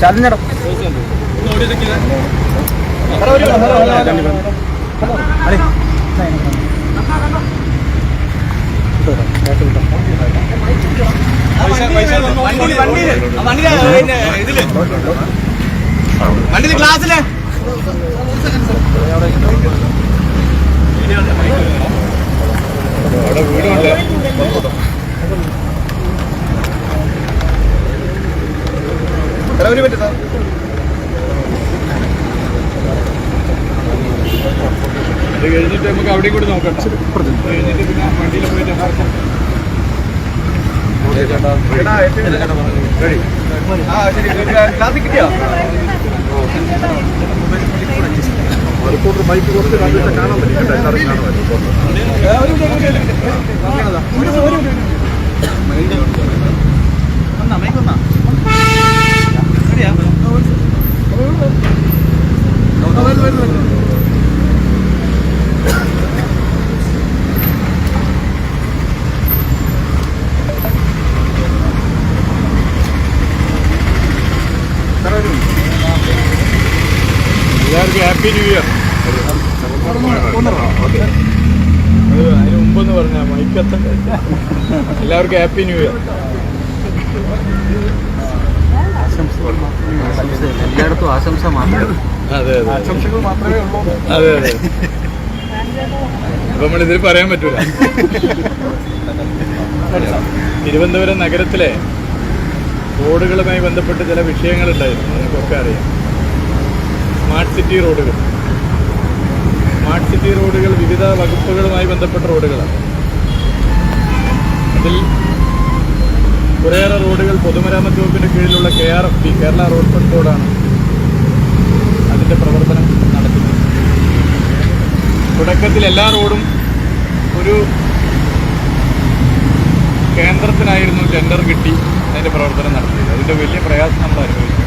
ശരഞ്ഞടം വണ്ടി വണ്ടി ഇതിൽ വണ്ടിയിൽ ഗ്ലാസ്സിൽ. ഒരു പറ്റുന്ന അത് കഴിഞ്ഞിട്ട് നമുക്ക് അവിടെയും കൂടി നോക്കാം. കഴിഞ്ഞിട്ട് പിന്നെ വണ്ടിയിൽ പോയിട്ട് റിപ്പോർട്ടർ ബൈക്ക് കുറച്ച് കണ്ടിട്ട് കാണാൻ പറ്റും കേട്ടോ എല്ലാവരും കാണുമല്ലോ എല്ലാവർക്കും ഹാപ്പി എല്ലാവർക്കും ഹാപ്പി ന്യൂ ഇയർ എല്ലായിടത്തും ആശംസ മാത്രമേ ഉള്ളൂ അതെ അതെ അപ്പൊ പറയാൻ പറ്റൂല തിരുവനന്തപുരം നഗരത്തിലെ റോഡുകളുമായി ബന്ധപ്പെട്ട് ചില വിഷയങ്ങൾ വിഷയങ്ങളുണ്ടായിരുന്നു നമുക്കൊക്കെ അറിയാം സ്മാർട്ട് സിറ്റി റോഡുകൾ സ്മാർട്ട് സിറ്റി റോഡുകൾ വിവിധ വകുപ്പുകളുമായി ബന്ധപ്പെട്ട റോഡുകളാണ്. അതിൽ കുറേയേറെ റോഡുകൾ പൊതുമരാമത്ത് വകുപ്പിന്റെ കീഴിലുള്ള K R F P Kerala road fund ബോർഡാണ് അതിന്റെ പ്രവർത്തനം നടത്തുന്നത്. തുടക്കത്തിൽ എല്ലാ റോഡും ഒരു കേന്ദ്രത്തിനായിരുന്നു ടെൻഡർ കിട്ടി അതിന്റെ പ്രവർത്തനം നടത്തിയത്. അതിന്റെ വലിയ പ്രയാസം നമ്മൾ അനുഭവിച്ചു.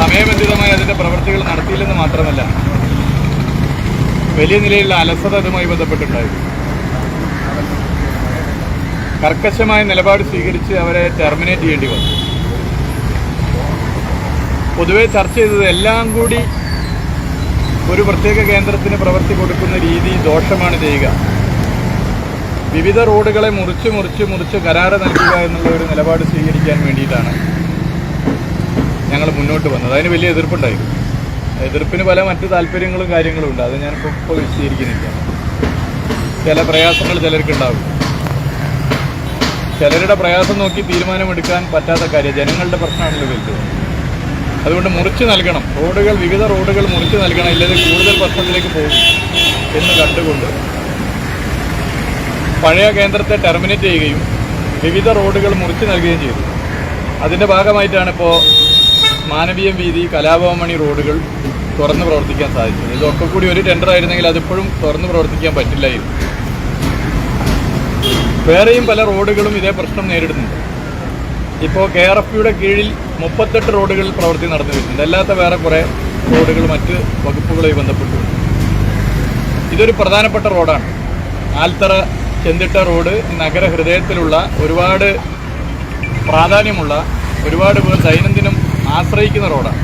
സമയബന്ധിതമായി അതിന്റെ പ്രവൃത്തികൾ നടത്തിയില്ലെന്ന് മാത്രമല്ല വലിയ നിലയിലുള്ള അലസത അതുമായി ബന്ധപ്പെട്ടിട്ടുണ്ടായിരുന്നു കർക്കശമായ നിലപാട് സ്വീകരിച്ച് അവരെ ടെർമിനേറ്റ് ചെയ്യേണ്ടി വന്നു. പൊതുവെ ചർച്ച ചെയ്തത് എല്ലാം കൂടി ഒരു പ്രത്യേക കേന്ദ്രത്തിന് പ്രവൃത്തി കൊടുക്കുന്ന രീതി ദോഷമാണ് ചെയ്യുക. വിവിധ റോഡുകളെ മുറിച്ച് മുറിച്ച് മുറിച്ച് കരാറ് നൽകുക എന്നുള്ള ഒരു നിലപാട് സ്വീകരിക്കാൻ വേണ്ടിയിട്ടാണ്. ഞങ്ങൾ മുന്നോട്ട് വന്നത്. അതിന് വലിയ എതിർപ്പുണ്ടായിരുന്നു. എതിർപ്പിന് പല മറ്റു താല്പര്യങ്ങളും കാര്യങ്ങളും ഉണ്ട്. അത് ഞാൻ ഇപ്പോൾ വിശദീകരിക്കുന്നില്ല. ചില പ്രയാസങ്ങൾ ചിലർക്കുണ്ടാകും ചിലരുടെ പ്രയാസം നോക്കി തീരുമാനമെടുക്കാൻ പറ്റാത്ത കാര്യം ജനങ്ങളുടെ പ്രശ്നമാണല്ലോ വലുത്. അതുകൊണ്ട് മുറിച്ച് നൽകണം. റോഡുകൾ വിവിധ റോഡുകൾ മുറിച്ച് നൽകണം. ഇല്ലെങ്കിൽ കൂടുതൽ പ്രശ്നത്തിലേക്ക് പോകും എന്ന് കണ്ടുകൊണ്ട് പഴയ കേന്ദ്രത്തെ ടെർമിനേറ്റ് ചെയ്യുകയും വിവിധ റോഡുകൾ മുറിച്ച് നൽകുകയും ചെയ്തു. അതിന്റെ ഭാഗമായിട്ടാണ് ഇപ്പോൾ മാനവീയം വീതി കലാഭവമണി റോഡുകൾ തുറന്ന് പ്രവർത്തിക്കാൻ സാധിക്കും ഇതൊക്കെ കൂടി ഒരു ടെൻഡർ ആയിരുന്നെങ്കിൽ അതിപ്പോഴും തുറന്ന് പ്രവർത്തിക്കാൻ പറ്റില്ലായിരുന്നു. വേറെയും പല റോഡുകളും ഇതേ പ്രശ്നം നേരിടുന്നുണ്ട്. ഇപ്പോൾ കെ ആർ എഫ് യുടെ കീഴിൽ മുപ്പത്തെട്ട് റോഡുകൾ പ്രവൃത്തി നടന്നു വരുന്നുണ്ട്. അല്ലാത്ത വേറെ കുറേ റോഡുകൾ മറ്റ് വകുപ്പുകളുമായി ബന്ധപ്പെട്ടു. ഇതൊരു പ്രധാനപ്പെട്ട റോഡാണ്. ആൽത്തറ ചെന്തിട്ട റോഡ് നഗരഹൃദയത്തിലുള്ള ഒരുപാട് പ്രാധാന്യമുള്ള ഒരുപാട് പേർ ദൈനംദിനം ആശ്രയിക്കുന്ന റോഡാണ്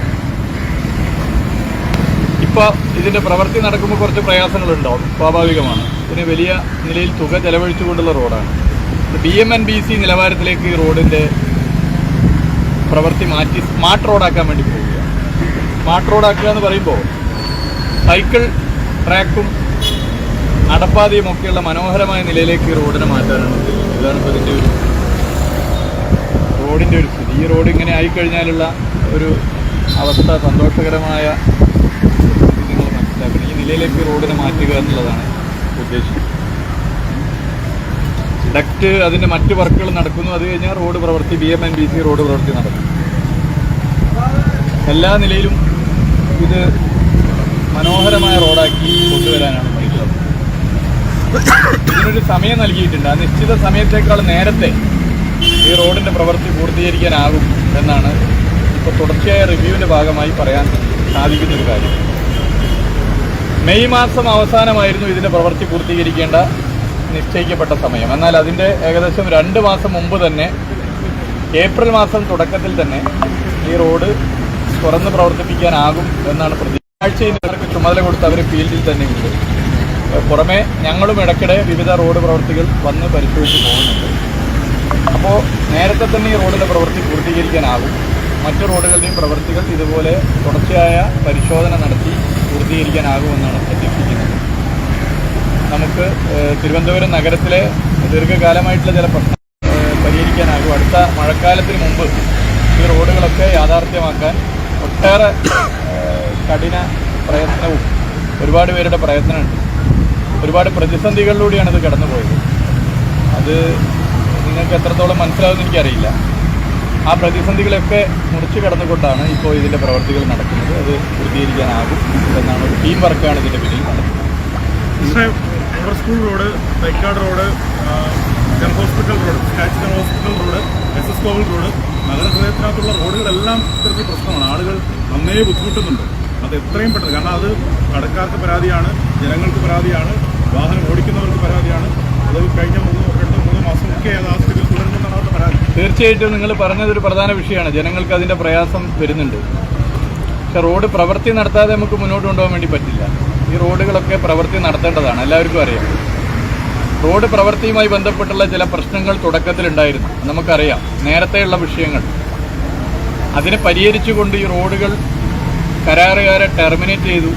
ഇപ്പോൾ ഇതിന്റെ പ്രവൃത്തി നടക്കുമ്പോൾ കുറച്ച് പ്രയാസങ്ങളുണ്ടാവും സ്വാഭാവികമാണ്. ഇതിന് വലിയ നിലയിൽ തുക ചെലവഴിച്ചുകൊണ്ടുള്ള റോഡാണ്. B M and B C നിലവാരത്തിലേക്ക് ഈ റോഡിന്റെ പ്രവൃത്തി മാറ്റി സ്മാർട്ട് റോഡാക്കാൻ വേണ്ടി പോവുക സ്മാർട്ട് റോഡാക്കുക എന്ന് പറയുമ്പോൾ സൈക്കിൾ ട്രാക്കും നടപ്പാതയും ഒക്കെയുള്ള മനോഹരമായ നിലയിലേക്ക് ഈ റോഡിനെ മാറ്റാനാണ്. ഇതാണ് ഇപ്പോൾ ഇതിന്റെ ഒരു റോഡിന്റെ ഒരു സ്ഥിതി. ഈ റോഡ് ഇങ്ങനെ ആയിക്കഴിഞ്ഞാലുള്ള ഒരു അവസ്ഥ സന്തോഷകരമായ നിങ്ങൾ മനസ്സിലാക്കണം ഈ നിലയിലേക്ക് റോഡിനെ മാറ്റുക എന്നുള്ളതാണ് ഉദ്ദേശം. ഡക്റ്റ് അതിന്റെ മറ്റ് വർക്കുകൾ നടക്കുന്നു. അത് കഴിഞ്ഞാൽ റോഡ് പ്രവൃത്തി B M and B C road പ്രവൃത്തി നടക്കും. എല്ലാ നിലയിലും ഇത് മനോഹരമായ റോഡാക്കി കൊണ്ടുവരാനാണ് ശ്രമിക്കുന്നത് ഇതിനൊരു സമയം നൽകിയിട്ടുണ്ട്. ആ നിശ്ചിത സമയത്തേക്കാൾ നേരത്തെ ഈ റോഡിന്റെ പ്രവൃത്തി പൂർത്തീകരിക്കാനാകും എന്നാണ് ഇപ്പോൾ തുടർച്ചയായ റിവ്യൂവിന്റെ ഭാഗമായി പറയാൻ സാധിക്കുന്ന ഒരു കാര്യം. മെയ് മാസം അവസാനമായിരുന്നു ഇതിന്റെ പ്രവൃത്തി പൂർത്തീകരിക്കേണ്ട നിശ്ചയിക്കപ്പെട്ട സമയം. എന്നാൽ അതിന്റെ ഏകദേശം രണ്ട് മാസം മുമ്പ് തന്നെ ഏപ്രിൽ മാസം തുടക്കത്തിൽ തന്നെ ഈ റോഡ് തുറന്ന് പ്രവർത്തിപ്പിക്കാനാകും എന്നാണ് പ്രതീക്ഷ അവർക്ക് ചുമതല കൊടുത്ത് അവർ ഫീൽഡിൽ തന്നെ ഉണ്ട്. പുറമെ ഞങ്ങളും ഇടയ്ക്കിടെ വിവിധ റോഡ് പ്രവർത്തികൾ വന്ന് പരിശോധിച്ച് പോകുന്നുണ്ട്. അപ്പോൾ നേരത്തെ തന്നെ ഈ റോഡിന്റെ പ്രവൃത്തി പൂർത്തീകരിക്കാനാകും. മറ്റു റോഡുകളുടെയും പ്രവൃത്തികൾ ഇതുപോലെ തുടർച്ചയായ പരിശോധന നടത്തി പൂർത്തീകരിക്കാനാകുമെന്നാണ് പ്രതീക്ഷിക്കുന്നത്. നമുക്ക് തിരുവനന്തപുരം നഗരത്തിലെ ദീർഘകാലമായിട്ടുള്ള ചില പ്രശ്നം പരിഹരിക്കാനാകും. അടുത്ത മഴക്കാലത്തിന് മുമ്പ് ഈ റോഡുകളൊക്കെ യാഥാർത്ഥ്യമാക്കാൻ ഒട്ടേറെ കഠിന പ്രയത്നവും ഒരുപാട് പേരുടെ പ്രയത്നമുണ്ട്. ഒരുപാട് പ്രതിസന്ധികളിലൂടെയാണ് ഇത് കടന്നുപോയത്. അത് നിങ്ങൾക്ക് എത്രത്തോളം മനസ്സിലാവുമെന്ന് എനിക്കറിയില്ല. ആ പ്രതിസന്ധികളൊക്കെ മുറിച്ചു കടന്നുകൊണ്ടാണ് ഇപ്പോൾ ഇതിന്റെ പ്രവർത്തികൾ നടക്കുന്നത്. അത് പൂർത്തീകരിക്കാനാകും എന്നാണ് ഒരു ടീം വർക്കാണ് ഇതിന്റെ പിന്നിൽ നടക്കുന്നത്. School road Thycaud road hospital road statue hospital road S S Kovil road നഗരഹൃദയത്തിനകത്തുള്ള റോഡുകളെല്ലാം ഇത്തരത്തിൽ പ്രശ്നമാണ്. ആളുകൾ നന്നേ ബുദ്ധിമുട്ടുന്നുണ്ട്. അത് എത്രയും പെട്ടെന്ന് കാരണം അത് കടക്കാർക്ക് പരാതിയാണ് ജനങ്ങൾക്ക് പരാതിയാണ് വാഹനം ഓടിക്കുന്നവർക്ക് പരാതിയാണ്. അത് കഴിഞ്ഞ മൂന്ന് രണ്ട് മൂന്ന് മാസമൊക്കെ അത് ആ സ്ഥിതിയിൽ തുടരുമെന്നാണ് അവരുടെ പരാതി തീർച്ചയായിട്ടും നിങ്ങൾ പറഞ്ഞതൊരു പ്രധാന വിഷയമാണ്. ജനങ്ങൾക്ക് അതിന്റെ പ്രയാസം വരുന്നുണ്ട്. പക്ഷെ റോഡ് പ്രവൃത്തി നടത്താതെ നമുക്ക് മുന്നോട്ട് കൊണ്ടുപോകാൻ വേണ്ടി പറ്റില്ല. ഈ റോഡുകളൊക്കെ പ്രവൃത്തി നടത്തേണ്ടതാണ്. എല്ലാവർക്കും അറിയാം. റോഡ് പ്രവൃത്തിയുമായി ബന്ധപ്പെട്ടുള്ള ചില പ്രശ്നങ്ങൾ തുടക്കത്തിലുണ്ടായിരുന്നു. നമുക്കറിയാം. നേരത്തെയുള്ള വിഷയങ്ങൾ. അതിനെ പരിഹരിച്ചുകൊണ്ട് ഈ റോഡുകൾ കരാറുകാരെ ടെർമിനേറ്റ് ചെയ്തു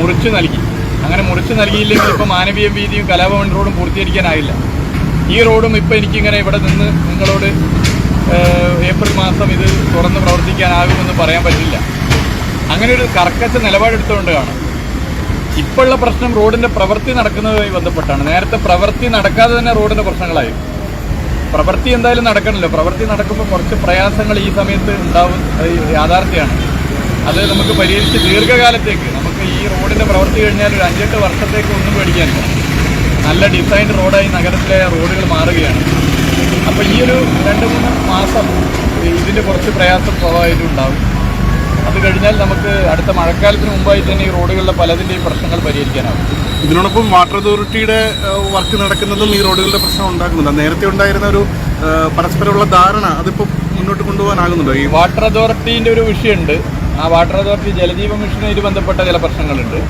മുറിച്ചു നൽകി. അങ്ങനെ മുറിച്ചു നൽകിയില്ലെങ്കിൽ ഇപ്പോൾ മാനവീയ വീതിയും കലാഭവൻ റോഡും പൂർത്തീകരിക്കാനായില്ല. ഈ റോഡും ഇപ്പോൾ എനിക്കിങ്ങനെ ഇവിടെ നിന്ന് നിങ്ങളോട് ഏപ്രിൽ മാസം ഇത് തുറന്ന് പ്രവർത്തിക്കാനാകുമെന്ന് പറയാൻ പറ്റില്ല. അങ്ങനെ ഒരു കർക്കശ നിലപാടെടുത്തുകൊണ്ട് കാണും. ഇപ്പോഴുള്ള പ്രശ്നം റോഡിന്റെ പ്രവൃത്തി നടക്കുന്നതുമായി ബന്ധപ്പെട്ടാണ്. നേരത്തെ പ്രവൃത്തി നടക്കാതെ തന്നെ റോഡിന്റെ പ്രശ്നങ്ങളായി. പ്രവൃത്തി എന്തായാലും നടക്കണമല്ലോ പ്രവൃത്തി നടക്കുമ്പോൾ കുറച്ച് പ്രയാസങ്ങൾ ഈ സമയത്ത് ഉണ്ടാവും. അത് യാഥാർത്ഥ്യമാണ്. അത് നമുക്ക് പരിഹരിച്ച് ദീർഘകാലത്തേക്ക് നമുക്ക് ഈ റോഡിന്റെ പ്രവൃത്തി കഴിഞ്ഞാൽ ഒരു അഞ്ചെട്ട് വർഷത്തേക്ക് ഒന്നും പേടിക്കാനില്ല നല്ല ഡിസൈൻ റോഡായി നഗരത്തിലെ റോഡുകൾ മാറുകയാണ്. അപ്പോൾ ഈ ഒരു രണ്ട് മൂന്ന് മാസം ഇതിന്റെ കുറച്ച് പ്രയാസം സ്വാഭാവികമായിട്ടും ഉണ്ടാവും. അത് കഴിഞ്ഞാൽ നമുക്ക് അടുത്ത മഴക്കാലത്തിന് മുമ്പായി തന്നെ ഈ റോഡുകളിലെ പലതിന്റെയും പ്രശ്നങ്ങൾ പരിഹരിക്കാനാവും. ഇതിനോടൊപ്പം വാട്ടർ അതോറിറ്റിയുടെ വർക്ക് നടക്കുന്നതും ഈ റോഡുകളുടെ പ്രശ്നം ഉണ്ടാക്കുന്നുണ്ട്. നേരത്തെ ഉണ്ടായിരുന്ന ഒരു പരസ്പരമുള്ള ധാരണ അതിപ്പോൾ മുന്നോട്ട് കൊണ്ടുപോകാനാകുന്നുണ്ടോ? ഈ വാട്ടർ അതോറിറ്റീന്റെ ഒരു വിഷയമുണ്ട്. ആ വാട്ടർ അതോറിറ്റി ജലജീവ മിഷനുമായിട്ട് ബന്ധപ്പെട്ട ചില പ്രശ്നങ്ങളുണ്ട്.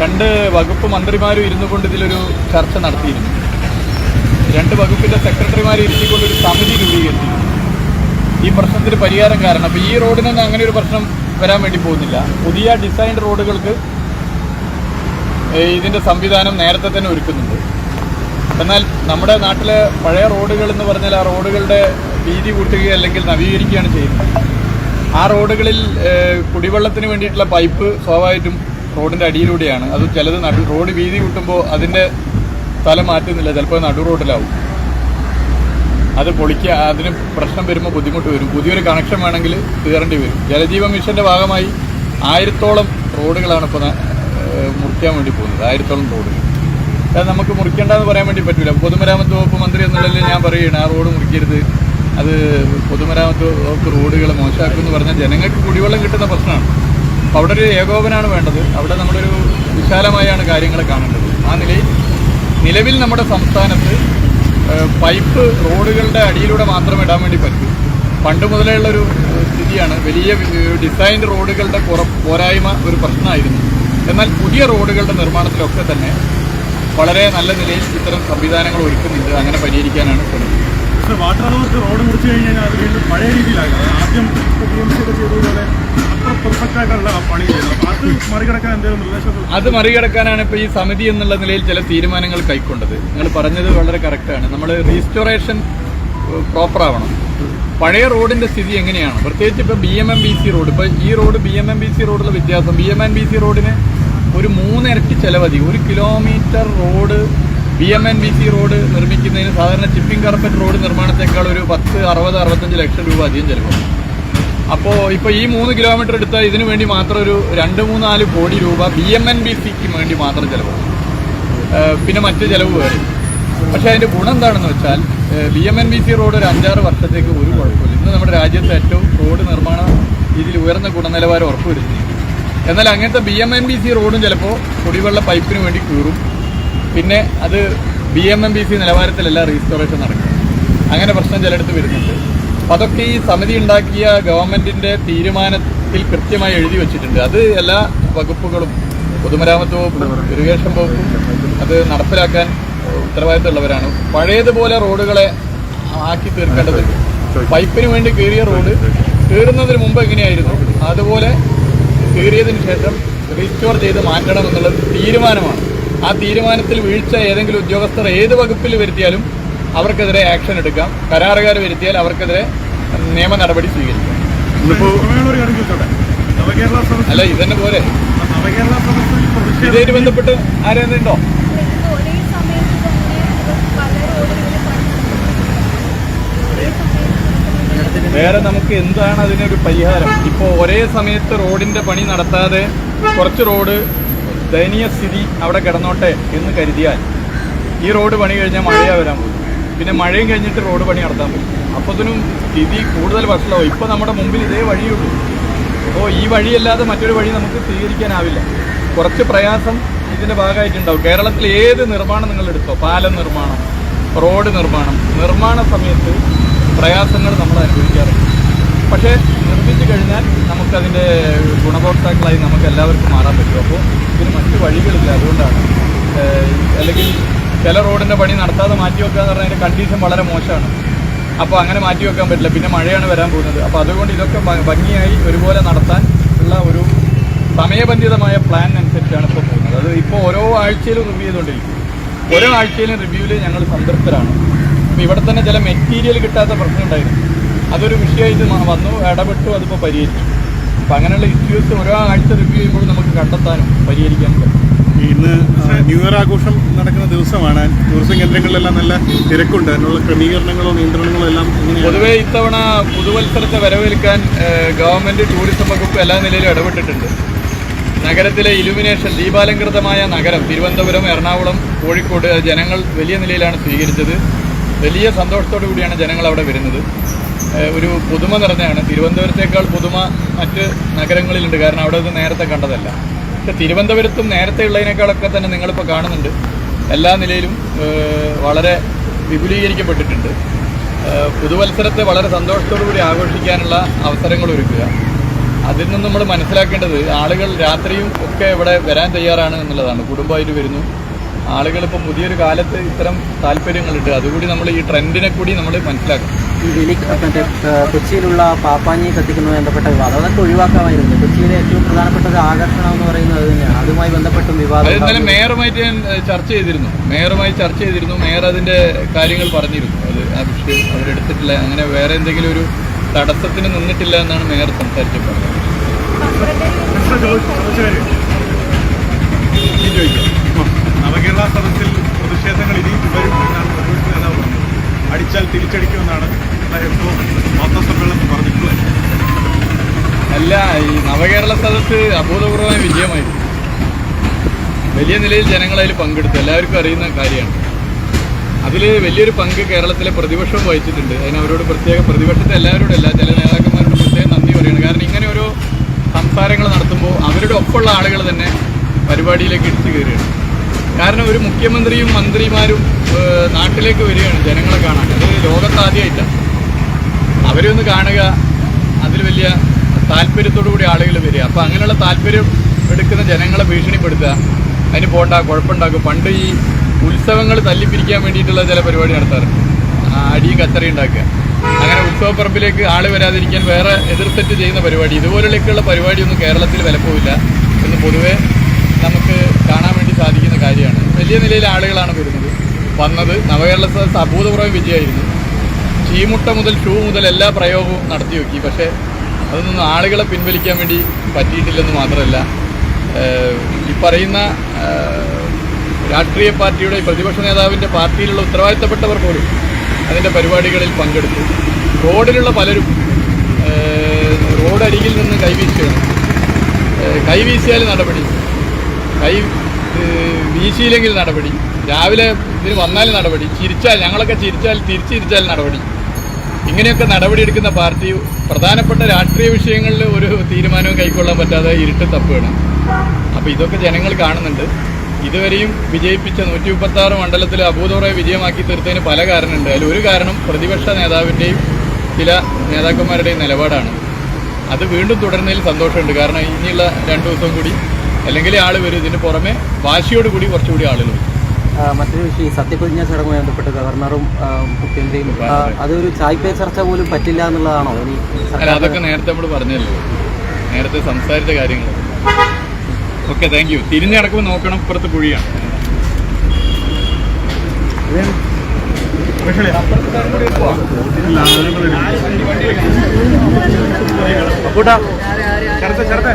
രണ്ട് വകുപ്പ് മന്ത്രിമാരും ഇരുന്നു കൊണ്ട് ഇതിലൊരു ചർച്ച നടത്തിയിരുന്നു. രണ്ട് വകുപ്പിന്റെ സെക്രട്ടറിമാരെ ഇരുത്തിക്കൊണ്ട് ഒരു സമിതി രൂപീകരിച്ചു ഈ പ്രശ്നത്തിന് പരിഹാരം കാരണം അപ്പോൾ ഈ റോഡിനൊന്നും അങ്ങനെ ഒരു പ്രശ്നം വരാൻ വേണ്ടി പോകുന്നില്ല. പുതിയ ഡിസൈൻ റോഡുകൾക്ക് ഇതിന്റെ സംവിധാനം നേരത്തെ തന്നെ ഒരുക്കുന്നുണ്ട്. എന്നാൽ നമ്മുടെ നാട്ടിലെ പഴയ റോഡുകൾ എന്ന് പറഞ്ഞാൽ ആ റോഡുകളുടെ വീതി കൂട്ടുകയോ അല്ലെങ്കിൽ നവീകരിക്കുകയാണ് ചെയ്യുന്നത്. ആ റോഡുകളിൽ കുടിവെള്ളത്തിന് വേണ്ടിയിട്ടുള്ള പൈപ്പ് സ്വാഭാവികമായിട്ടും റോഡിന്റെ അടിയിലൂടെയാണ്. അത് ചിലത് നടു റോഡ് വീതി കൂട്ടുമ്പോൾ അതിന്റെ സ്ഥലം മാറ്റുന്നില്ല. ചിലപ്പോൾ നടു റോഡിലാവും. അത് പൊളിക്കുക അതിന് പ്രശ്നം വരുമ്പോൾ ബുദ്ധിമുട്ട് വരും. പുതിയൊരു കണക്ഷൻ വേണമെങ്കിൽ കയറേണ്ടി വരും. ജലജീവൻ മിഷന്റെ ഭാഗമായി ആയിരത്തോളം റോഡുകളാണ് ഇപ്പോൾ മുറിക്കാൻ വേണ്ടി പോകുന്നത്. ആയിരത്തോളം റോഡുകൾ. അത് നമുക്ക് മുറിക്കേണ്ടെന്ന് പറയാൻ വേണ്ടി പറ്റില്ല പൊതുമരാമത്ത് വകുപ്പ് മന്ത്രി എന്നുള്ളതിൽ ഞാൻ പറയുകയാണ്. ആ റോഡ് മുറിക്കരുത്. അത് പൊതുമരാമത്ത് വകുപ്പ് റോഡുകൾ മോശമാക്കുമെന്ന് പറഞ്ഞാൽ ജനങ്ങൾക്ക് കുടിവെള്ളം കിട്ടുന്ന പ്രശ്നമാണ്. അവിടെ ഒരു ഏകോപനമാണ് വേണ്ടത്. അവിടെ നമ്മളൊരു വിശാലമായാണ് കാര്യങ്ങൾ കാണേണ്ടത്. ആ നിലയിൽ നിലവിൽ നമ്മുടെ സംസ്ഥാനത്ത് പൈപ്പ് റോഡുകളുടെ അടിയിലൂടെ മാത്രം ഇടാൻ വേണ്ടി പറ്റും. പണ്ട് മുതലേ ഉള്ളൊരു സ്ഥിതിയാണ് വലിയ ഡിസൈൻഡ് റോഡുകളുടെ പോരായ്മ ഒരു പ്രശ്നമായിരുന്നു. എന്നാൽ പുതിയ റോഡുകളുടെ നിർമ്മാണത്തിലൊക്കെ തന്നെ വളരെ നല്ല നിലയിൽ ഇത്തരം സംവിധാനങ്ങൾ ഒരുക്കുന്നുണ്ട്. അങ്ങനെ പരിഹരിക്കാനാണ് ശ്രമിക്കുന്നത്. പക്ഷേ വാട്ടർ അതോറിറ്റി റോഡ് മുറിച്ച് കഴിഞ്ഞാൽ അത് വീണ്ടും പഴയ രീതിയിലാകും. ആദ്യം ബി എം സി ഒക്കെ ചെയ്തതുപോലെ അത്ര പെർഫെക്റ്റ് ആയിട്ടുള്ള പണി ചെയ്യുന്നത് അപ്പോൾ അത് മറികടക്കാൻ എന്തെങ്കിലും നിർദ്ദേശം അത് മറികടക്കാനാണ് ഇപ്പോൾ ഈ സമിതി എന്നുള്ള നിലയിൽ ചില തീരുമാനങ്ങൾ കൈക്കൊണ്ടത്. നിങ്ങൾ പറഞ്ഞത് വളരെ കറക്റ്റാണ് നമ്മൾ റീസ്റ്റോറേഷൻ പ്രോപ്പർ ആവണം. പഴയ റോഡിന്റെ സ്ഥിതി എങ്ങനെയാണ്? പ്രത്യേകിച്ച് ഇപ്പോൾ B M M B C road ഇപ്പോൾ ഈ road B M M B C റോഡിലെ വ്യത്യാസം. B M M B C റോഡിന് ഒരു മൂന്നിരട്ടി ചെലവധി ഒരു kilometre road B M and B C road നിർമ്മിക്കുന്നതിന് സാധാരണ ചിപ്പിംഗ് കാർപ്പറ്റ് റോഡ് നിർമ്മാണത്തെക്കാൾ ഒരു പത്ത് അറുപത് അറുപത്തഞ്ച് ലക്ഷം രൂപ അധികം ചിലവാകും അപ്പോൾ ഇപ്പോൾ ഈ മൂന്ന് കിലോമീറ്റർ എടുത്താൽ ഇതിനു വേണ്ടി മാത്രം ഒരു രണ്ട് മൂന്നാൽ കോടി രൂപ ബി എം എൻ ബി സിക്ക് വേണ്ടി മാത്രം ചിലവാകും പിന്നെ മറ്റ് ചിലവ് വരും പക്ഷേ അതിന്റെ ഗുണം എന്താണെന്ന് വെച്ചാൽ B M and B C road ഒരു അഞ്ചാറ് വർഷത്തേക്ക് ഒരു കുഴപ്പമില്ല. ഇന്ന് നമ്മുടെ രാജ്യത്തെ ഏറ്റവും റോഡ് നിർമ്മാണ രീതിയിൽ ഉയർന്ന ഗുണനിലവാരം ഉറപ്പുവരുത്തി എന്നാൽ അങ്ങനത്തെ B M and B C റോഡും ചിലപ്പോൾ കുടിവെള്ള പൈപ്പിന് വേണ്ടി കീറും. പിന്നെ അത് B M M B C നിലവാരത്തിലല്ല restoration നടക്കുക. അങ്ങനെ പ്രശ്നം ചിലയിടത്ത് വരുന്നുണ്ട്. അപ്പം അതൊക്കെ ഈ സമിതി ഉണ്ടാക്കിയ ഗവൺമെന്റിന്റെ തീരുമാനത്തിൽ കൃത്യമായി എഴുതി വെച്ചിട്ടുണ്ട്. അത് എല്ലാ വകുപ്പുകളും പൊതുമരാമത്ത് വകുപ്പും ഇറിഗേഷൻ വകുപ്പും അത് നടപ്പിലാക്കാൻ ഉത്തരവാദിത്തമുള്ളവരാണ്. പഴയതുപോലെ റോഡുകളെ ആക്കി തീർക്കേണ്ടതുണ്ട് പൈപ്പിന് വേണ്ടി കീറിയ റോഡ് കീറുന്നതിന് മുമ്പ് എങ്ങനെയായിരുന്നു? അതുപോലെ കീറിയതിന് ശേഷം റീസ്റ്റോർ ചെയ്ത് മാറ്റണം എന്നുള്ളത് തീരുമാനമാണ്. ആ തീരുമാനത്തിൽ വീഴ്ച ഏതെങ്കിലും ഉദ്യോഗസ്ഥർ ഏത് വകുപ്പിൽ വരുത്തിയാലും അവർക്കെതിരെ ആക്ഷൻ എടുക്കാം. കരാറുകാർ വരുത്തിയാൽ അവർക്കെതിരെ നിയമ നടപടി സ്വീകരിക്കാം. അല്ല ഇതന്നെ പോലെ. ഇതായിട്ട് ബന്ധപ്പെട്ട് ആരെങ്കിലും ഉണ്ടോ വേറെ നമുക്ക് എന്താണ് അതിനൊരു പരിഹാരം? ഇപ്പോൾ ഒരേ സമയത്ത് റോഡിന്റെ പണി നടത്താതെ കുറച്ച് റോഡ് ദയനീയ സ്ഥിതി അവിടെ കിടന്നോട്ടെ എന്ന് കരുതിയാൽ ഈ റോഡ് പണി കഴിഞ്ഞാൽ മഴയാ വരാൻ പോകും. പിന്നെ മഴയും കഴിഞ്ഞിട്ട് റോഡ് പണി നടത്താൻ പറ്റും അപ്പോൾ ഇതിനും സ്ഥിതി കൂടുതൽ വഷളാവും. ഇപ്പോൾ നമ്മുടെ മുമ്പിൽ ഇതേ വഴിയുള്ളൂ. അപ്പോൾ ഈ വഴിയല്ലാതെ മറ്റൊരു വഴി നമുക്ക് സ്വീകരിക്കാനാവില്ല. കുറച്ച് പ്രയാസം ഇതിന്റെ ഭാഗമായിട്ടുണ്ടാവും. കേരളത്തിൽ ഏത് നിർമ്മാണം നിങ്ങൾ എടുത്തോ? പാലം നിർമ്മാണം റോഡ് നിർമ്മാണം നിർമ്മാണ സമയത്ത് പ്രയാസങ്ങൾ നമ്മൾ അനുഭവിക്കാറുണ്ട്. പക്ഷേ നിർമ്മിച്ചു കഴിഞ്ഞാൽ നമുക്കതിന്റെ ഗുണഭോക്താക്കളായി നമുക്ക് എല്ലാവർക്കും മാറാൻ പറ്റും. അപ്പോൾ ഇതിന് മറ്റു വഴികളില്ല. അതുകൊണ്ടാണ് അല്ലെങ്കിൽ ചില റോഡിന്റെ പണി നടത്താതെ മാറ്റി വെക്കുക എന്ന് പറഞ്ഞാൽ അതിന്റെ കണ്ടീഷൻ വളരെ മോശമാണ്. അപ്പോൾ അങ്ങനെ മാറ്റി വെക്കാൻ പറ്റില്ല. പിന്നെ മഴയാണ് വരാൻ പോകുന്നത്. അപ്പോൾ അതുകൊണ്ട് ഇതൊക്കെ ഭംഗിയായി ഒരുപോലെ നടത്താൻ ഉള്ള ഒരു സമയബന്ധിതമായ പ്ലാൻ അനുസരിച്ചാണ് ഇപ്പോൾ പോകുന്നത്. അത് ഇപ്പോൾ ഓരോ ആഴ്ചയിലും റിവ്യൂ ചെയ്തുകൊണ്ടിരിക്കും. ഓരോ ആഴ്ചയിലും റിവ്യൂവിൽ ഞങ്ങൾ സംതൃപ്തരാണ്. അപ്പോൾ ഇവിടെ തന്നെ ചില മെറ്റീരിയൽ കിട്ടാത്ത പ്രശ്നം ഉണ്ടായിരുന്നു. അതൊരു വിഷയമായിട്ട് വന്നു ഇടപെട്ടു അതിപ്പോൾ പരിഹരിച്ചു. അപ്പം അങ്ങനെയുള്ള ഇഷ്യൂസ് ഓരോ ആഴ്ച റിവ്യൂ ചെയ്യുമ്പോൾ നമുക്ക് കണ്ടെത്താനും പരിഹരിക്കാനും പറ്റും. ഇന്ന് ന്യൂ ഇയർ ആഘോഷം നടക്കുന്ന ദിവസമാണ്. ടൂറിസം കേന്ദ്രങ്ങളിലെല്ലാം നല്ല തിരക്കുണ്ട്. അതിനുള്ള ക്രമീകരണങ്ങളോ നിയന്ത്രണങ്ങളോ എല്ലാം പൊതുവേ ഇത്തവണ പുതുവത്സരത്തെ വരവേൽക്കാൻ ഗവൺമെന്റ് ഗവൺമെന്റ് ടൂറിസം വകുപ്പ് എല്ലാ നിലയിലും ഇടപെട്ടിട്ടുണ്ട്. നഗരത്തിലെ ഇലുമിനേഷൻ ദീപാലങ്കൃതമായ നഗരം തിരുവനന്തപുരം എറണാകുളം കോഴിക്കോട് ജനങ്ങൾ വലിയ നിലയിലാണ് സ്വീകരിച്ചത്. വലിയ സന്തോഷത്തോടു കൂടിയാണ് ജനങ്ങൾ അവിടെ വരുന്നത്. ഒരു പുതുമ നിറഞ്ഞാണ് തിരുവനന്തപുരത്തേക്കാൾ പുതുമ മറ്റ് നഗരങ്ങളിലുണ്ട്. കാരണം അവിടെ ഇത് നേരത്തെ കണ്ടതല്ല. പക്ഷെ തിരുവനന്തപുരത്തും നേരത്തെ ഉള്ളതിനേക്കാളൊക്കെ തന്നെ നിങ്ങളിപ്പോൾ കാണുന്നുണ്ട്. എല്ലാ നിലയിലും വളരെ വിപുലീകരിക്കപ്പെട്ടിട്ടുണ്ട്. പുതുവത്സരത്തെ വളരെ സന്തോഷത്തോടു കൂടി ആഘോഷിക്കാനുള്ള അവസരങ്ങൾ ഒരുക്കുക. അതിൽ നിന്ന് നമ്മൾ മനസ്സിലാക്കേണ്ടത് ആളുകൾ രാത്രിയും ഒക്കെ ഇവിടെ വരാൻ തയ്യാറാണ് എന്നുള്ളതാണ്. കുടുംബമായിട്ട് വരുന്നു. ആളുകൾ പുതിയൊരു കാലത്ത് ഇത്തരം താല്പര്യങ്ങളുണ്ട്. അതുകൂടി നമ്മൾ ഈ ട്രെൻഡിനെ കൂടി നമ്മൾ മനസ്സിലാക്കണം. ഈ വെലി മറ്റേ കൊച്ചിയിലുള്ള പാപ്പാഞ്ഞി കത്തിക്കുന്നത് ബന്ധപ്പെട്ട വിവാദം. അതൊക്കെ ഒഴിവാക്കാമായിരുന്നു. കൊച്ചിയിലെ ഏറ്റവും പ്രധാനപ്പെട്ട ഒരു ആകർഷണം എന്ന് പറയുന്നത് അത് തന്നെയാണ്. അതുമായി ബന്ധപ്പെട്ട വിവാദം ഇന്നലെ മേയറുമായിട്ട് ഞാൻ ചർച്ച ചെയ്തിരുന്നു. മേയറുമായി ചർച്ച ചെയ്തിരുന്നു. മേയർ അതിന്റെ കാര്യങ്ങൾ പറഞ്ഞിരുന്നു. അത് ആ വിഷയം അവരെടുത്തിട്ടില്ല അങ്ങനെ വേറെ എന്തെങ്കിലും ഒരു തടസ്സത്തിന് നിന്നിട്ടില്ല എന്നാണ് മേയർ സംസാരിച്ചത് കാര്യം നവകേരള സദസ്സിൽ പ്രതിഷേധങ്ങൾ ഇനിയും വരും എന്നാണ് പ്രതിപക്ഷ നേതാവ് പറഞ്ഞത് അടിച്ചാൽ തിരിച്ചടിക്കുമെന്നാണ് ഇപ്പോൾ പറഞ്ഞിട്ടുള്ളത്. അല്ല ഈ നവകേരള സദസ്സ് അഭൂതപൂർവമായ വിജയമായി. വലിയ നിലയിൽ ജനങ്ങൾ അതിൽ പങ്കെടുത്തു. എല്ലാവർക്കും അറിയുന്ന കാര്യമാണ്. അതിൽ വലിയൊരു പങ്ക് കേരളത്തിലെ പ്രതിപക്ഷവും വഹിച്ചിട്ടുണ്ട്. അതിന് അവരോട് പ്രത്യേക പ്രതിപക്ഷത്തെ എല്ലാവരോടും എല്ലാ ചില നേതാക്കന്മാരോട് പ്രത്യേകം നന്ദി പറയുന്നത് കാരണം ഇങ്ങനെ ഓരോ സംസാരങ്ങൾ നടത്തുമ്പോൾ അവരുടെ ഒപ്പമുള്ള ആളുകൾ തന്നെ പരിപാടിയിലേക്ക് ഇടിച്ചു കയറുകയാണ്. കാരണം ഒരു മുഖ്യമന്ത്രിയും മന്ത്രിമാരും നാട്ടിലേക്ക് വരികയാണ് ജനങ്ങളെ കാണാൻ. അത് ലോകത്താദ്യമായിട്ട്. അവരെ ഒന്ന് കാണുക. അതിൽ വലിയ താല്പര്യത്തോടു കൂടി ആളുകൾ വരിക. അപ്പോൾ അങ്ങനെയുള്ള താല്പര്യം എടുക്കുന്ന ജനങ്ങളെ ഭീഷണിപ്പെടുത്തുക. അതിന് പോണ്ട കുഴപ്പമുണ്ടാക്കും. പണ്ട് ഈ ഉത്സവങ്ങൾ തല്ലിപ്പിരിക്കാൻ വേണ്ടിയിട്ടുള്ള ചില പരിപാടി നടത്താറുണ്ട്. അടിയും കത്തറി ഉണ്ടാക്കുക. അങ്ങനെ ഉത്സവപ്പറമ്പിലേക്ക് ആൾ വരാതിരിക്കാൻ വേറെ എതിർത്തെറ്റ് ചെയ്യുന്ന പരിപാടി. ഇതുപോലെയൊക്കെയുള്ള പരിപാടിയൊന്നും കേരളത്തിൽ വിലപ്പോവില്ല. എന്ന് പൊതുവേ നമുക്ക് കാണാൻ വേണ്ടി സാധിക്കുന്ന കാര്യമാണ്. വലിയ നിലയിൽ ആളുകളാണ് വരുന്നത്. വന്നത് നവകേരള സദസ് അഭൂതപൂർവം വിജയമായിരുന്നു ചീമുട്ട മുതൽ ഷൂ മുതൽ എല്ലാ പ്രയോഗവും നടത്തി നോക്കി പക്ഷേ അതൊന്നും ആളുകളെ പിൻവലിക്കാൻ വേണ്ടി പറ്റിയിട്ടില്ലെന്ന് മാത്രമല്ല ഈ പറയുന്ന രാഷ്ട്രീയ പാർട്ടിയുടെ പ്രതിപക്ഷ നേതാവിന്റെ പാർട്ടിയിലുള്ള ഉത്തരവാദിത്തപ്പെട്ടവർ പോലും അതിന്റെ പരിപാടികളിൽ പങ്കെടുത്തു. റോഡിലുള്ള പലരും റോഡരികിൽ നിന്ന് കൈവീശുകയാണ്. കൈവീശിയാൽ നടപടി. ഏഹ്, വീശിയില്ലെങ്കിൽ നടപടി. രാവിലെ ഇതിന് വന്നാൽ നടപടി. ചിരിച്ചാൽ ഞങ്ങളൊക്കെ ചിരിച്ചാൽ തിരിച്ചിരിച്ചാൽ നടപടി. ഇങ്ങനെയൊക്കെ നടപടിയെടുക്കുന്ന പാർട്ടി പ്രധാനപ്പെട്ട രാഷ്ട്രീയ വിഷയങ്ങളിൽ ഒരു തീരുമാനവും കൈക്കൊള്ളാൻ പറ്റാതെ ഇരുട്ട് തപ്പുകയാണ്. അപ്പോൾ ഇതൊക്കെ ജനങ്ങൾ കാണുന്നുണ്ട്. ഇതുവരെയും വിജയിപ്പിച്ച നൂറ്റി മുപ്പത്താറ് മണ്ഡലത്തിൽ അഭൂതപൂർവ വിജയമാക്കി തീർത്തതിന് പല കാരണമുണ്ട്. അതിൽ ഒരു കാരണം പ്രതിപക്ഷ നേതാവിന്റെയും ചില നേതാക്കന്മാരുടെയും നിലപാടാണ്. അത് വീണ്ടും തുടരുന്നതിൽ സന്തോഷമുണ്ട്. കാരണം ഇനിയുള്ള രണ്ടു ദിവസം കൂടി അല്ലെങ്കിൽ ആൾ വരും. ഇതിന് പുറമെ വാശിയോടുകൂടി കുറച്ചുകൂടി ആളുകൾ വരും. മറ്റൊരു വിഷയം ഈ സത്യപ്രതിജ്ഞ ചടങ്ങുമായി ബന്ധപ്പെട്ട് ഗവർണറും മുഖ്യമന്ത്രിയും അതൊരു ചായ്പേ ചർച്ച പോലും പറ്റില്ല എന്നുള്ളതാണോ? ഇനി അല്ല അതൊക്കെ നേരത്തെ നമ്മൾ പറഞ്ഞല്ലോ? നേരത്തെ സംസാരിച്ച കാര്യങ്ങൾ ഓക്കെ താങ്ക് യു. തിരിഞ്ഞടക്കുമ്പോൾ നോക്കണം ഇപ്പുറത്ത് കുഴിയാണ്. ചേർത്ത ಕರೆದ ಕರೆದ